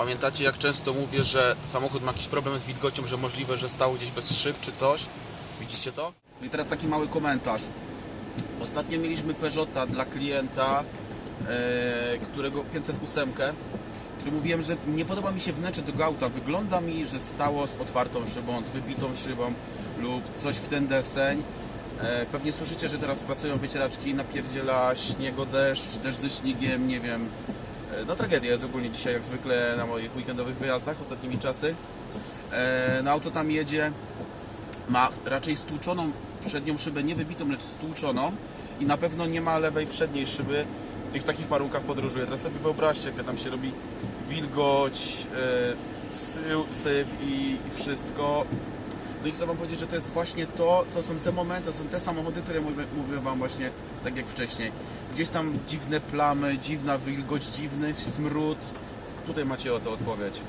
Pamiętacie jak często mówię, że samochód ma jakiś problem z wilgocią, że możliwe, że stał gdzieś bez szyb czy coś? Widzicie to? No i teraz taki mały komentarz. Ostatnio mieliśmy Peugeota dla klienta, e, którego 508, który mówiłem, że nie podoba mi się wnętrze tego auta. Wygląda mi, że stało z otwartą szybą, z wybitą szybą lub coś w ten deseń. E, pewnie słyszycie, że teraz pracują wycieraczki, napierdziela śniego deszcz, deszcz ze śniegiem, nie wiem. E, no tragedia jest ogólnie dzisiaj, jak zwykle na moich weekendowych wyjazdach ostatnimi czasy. E, no auto tam jedzie, ma raczej stłuczoną przednią szybę, nie wybitą, lecz stłuczoną i na pewno nie ma lewej przedniej szyby i w takich warunkach podróżuje. Teraz sobie wyobraźcie, jak tam się robi wilgoć, e, syf i wszystko. No i chcę Wam powiedzieć, że to jest właśnie to, to są te momenty, to są te samochody, które mówię, mówiłem Wam właśnie tak jak wcześniej. Gdzieś tam dziwne plamy, dziwna wilgoć, dziwny smród. Tutaj macie o to odpowiedź.